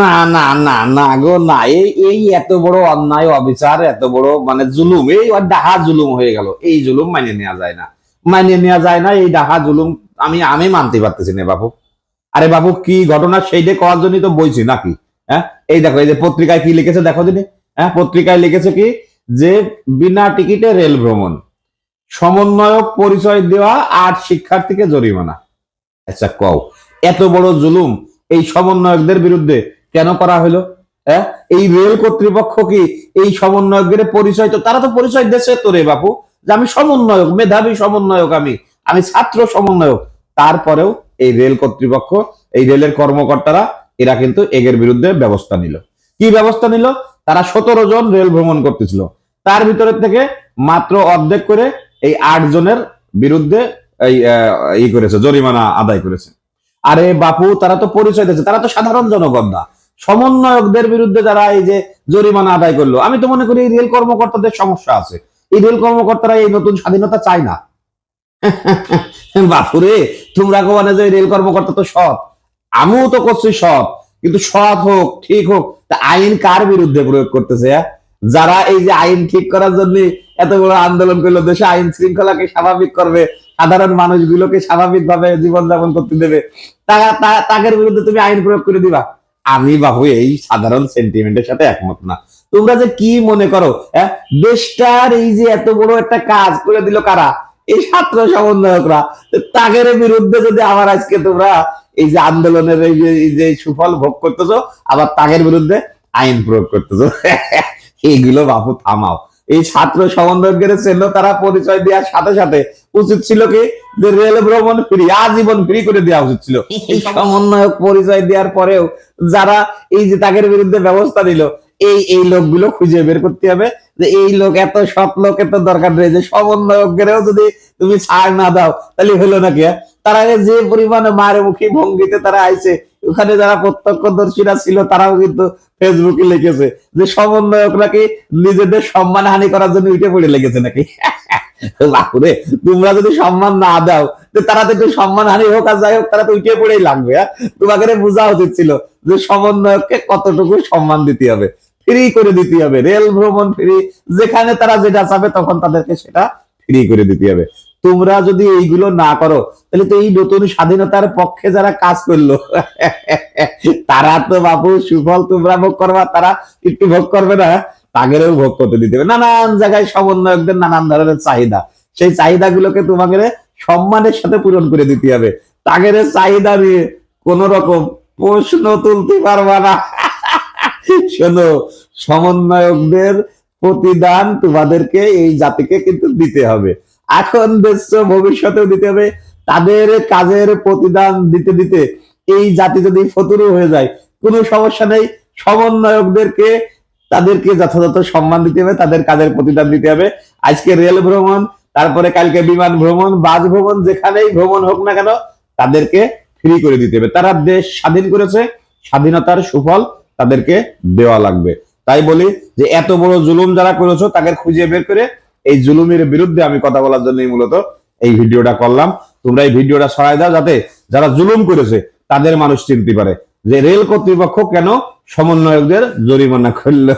না না না না গো, না। এই এই এত বড় অন্যায়, অবিচার, এত বড় মানে জুলুম, এই ডাহা জুলুম হয়ে গেল। এই জুলুম মানিয়ে নেওয়া যায় না। মানিয়ে নেওয়া যায় না, এই ডাহা জুলুম আমি আমি মানতে পারতেছি না বাবু আরে বাবু কি ঘটনা সেইটা করার জন্যই তো বলছি নাকি? হ্যাঁ? এই দেখো, এই যে পত্রিকায় কি লিখেছে দেখো দিনে হ্যাঁ পত্রিকায় লিখেছে কি? যে বিনা টিকিটে রেল ভ্রমণ, সমন্বয়ক পরিচয় দেওয়া আট শিক্ষার্থীকে জরিমানা। আচ্ছা কও। এত বড় জুলুম এই সমন্বয়কদের বিরুদ্ধে কেন করা হলো? হ্যাঁ? এই রেল কর্তৃপক্ষ কি এই সমন্বয়কদের পরিচয় তো তারা তো পরিচয় দেশে তো রে বাপু, যে আমি সমন্বয়ক, মেধাবী সমন্বয়ক আমি। আমি ছাত্র সমন্বয়ক। তারপরেও এই রেল কর্তৃপক্ষ, এই রেলের কর্মকর্তারা, এরা কিন্তু এগের বিরুদ্ধে ব্যবস্থা নিল। কি ব্যবস্থা নিল? তারা সতেরো জন রেল ভ্রমণ করতেছিল। তার ভিতরে থেকে মাত্র অর্ধেক করে এই আট জনের বিরুদ্ধে এই করেছে, জরিমানা আদায় করেছে। আরে বাপু, তারা তো পরিচয় দিয়েছে, তারা তো সাধারণ জনগণ না। সমন্বয়কদের বিরুদ্ধে যারা এই যে জরিমানা আদায় করল, আমি তো মনে করি এই রেল কর্মকর্তাদের সমস্যা আছে। এই রেল কর্মকর্তারা এই নতুন স্বাধীনতা চায় না। বাপুরে তোমরা কোয়ানে যে রেল কর্মকর্তা তো সৎ। আমিও তো করছি সৎ, কিন্তু সৎ হোক, ঠিক হোক আইন কার বিরুদ্ধে প্রয়োগ করতেছে হ্যাঁ? যারা এই যে আইন ঠিক করার জন্য এত বড় আন্দোলন করল, দেশে আইন শৃঙ্খলাকে স্বাভাবিক করবে সাধারণ মানুষগুলোকে স্বাভাবিকভাবে জীবনযাপন করতে দেবে। তাদের বিরুদ্ধে তুমি আইন প্রয়োগ করে দিবা। আমি বাবু এই সাধারণ সেন্টিমেন্টের সাথে একমত না। তোমরা যে কি মনে করো হ্যাঁ? দেশটার এই যে এত বড় একটা কাজ করে দিল কারা? এই ছাত্র সমন্বয়করা। তাদের বিরুদ্ধে যদি আবার আজকে তোমরা এই যে আন্দোলনের এই যে এই যে সুফল ভোগ করতেছো, আবার তাদের বিরুদ্ধে আইন প্রয়োগ করতেছো, এইগুলো বাপু থামাও। এই ছাত্র সমন্বয়কের ছিল তারা পরিচয় দেওয়ার সাথে সাথে উচিত ছিল কি? যে রেল ভ্রমণ ফ্রি আজীবন ফ্রি করে দেওয়া উচিত ছিল। এই সমন্বয়ক পরিচয় দেওয়ার পরেও যারা এই যে তাদের বিরুদ্ধে ব্যবস্থা নিল এই এই লোকগুলো খুঁজে বের করতে হবে যে এই লোক এত সৎ লোক এত দরকার নেই। যে সমন্বয়কেরও যদি তুমি ছাড় না দাও তাহলে হলো নাকি? তারা যে পরিমাণে মারে মুখী ভঙ্গিতে তারা আইছে ওখানে যারা প্রত্যক্ষদর্শীরা ছিল তারাও কিন্তু ফেসবুকে লিখেছে যে সমন্বয়ক নাকি নিজেদের সম্মান হানি করার জন্য উঠে পড়ে লেগেছে নাকি? বাপুরে, তোমরা যদি সম্মান না দাও তারা তো একটু সম্মান হানি হোক আর যাই হোক, তারা তো উঠে পড়েই লাগবে হ্যাঁ? তোমাকে বোঝা উচিত ছিল যে সমন্বয়ককে কতটুকু সম্মান দিতে হবে। ফ্রি করে দিতে হবে, রেল ভ্রমণ ফ্রি যেখানে তারা যেটা চাবে তখন তাদেরকে সেটা ফ্রি করে দিতে হবে। তোমরা যদি এইগুলো না করো, তাহলে তো এই নতুন স্বাধীনতার পক্ষে যারা কাজ করল, তারা তো বাবু সুফল তোমরা ভোগ করবা, তারা একটু ভোগ করবে না তাগেরও ভোগ করতে দিতে হবে। নানান জায়গায় সমন্বয়কদের নানান ধরনের চাহিদা। সেই চাহিদাগুলোকে তোমাকে সম্মানের সাথে পূরণ করে দিতে হবে। তাগের চাহিদা নিয়ে কোন রকম প্রশ্ন তুলতে পারবা না। শোনো, সমন্বয়কদের প্রতিদান তোমাদেরকে এই জাতিকে কিন্তু দিতে হবে। এখন দেখছ ভবিষ্যতেও দিতে হবে। তাদের কাজের প্রতিদান দিতে দিতে এই জাতি যদি ফতুরু হয়ে যায়, কোনো সমস্যা নেই। সমন্বয়কদেরকে তাদেরকে যথাযথ সম্মান দিতে হবে, তাদের কাজের প্রতিদান দিতে হবে। আজকে রেল ভ্রমণ, তারপরে কালকে বিমান ভ্রমণ, বাস ভ্রমণ, যেখানেই ভ্রমণ হোক না কেন, তাদেরকে ফ্রি করে দিতে হবে। তারা দেশ স্বাধীন করেছে, স্বাধীনতার সুফল তাদেরকে দেওয়া লাগবে। তাই বলি যে, এত বড় জুলুম যারা করেছ তাকে খুঁজে বের করে এই জুলুমের বিরুদ্ধে আমি কথা বলার জন্যই মূলত এই ভিডিওটা করলাম। তোমরা এই ভিডিওটা ছড়াই দাও, যাতে যারা জুলুম করেছে, তাদের মানুষ চিনতে পারে। যে রেল কর্তৃপক্ষ কেন সমন্বয়কদের জরিমানা করল?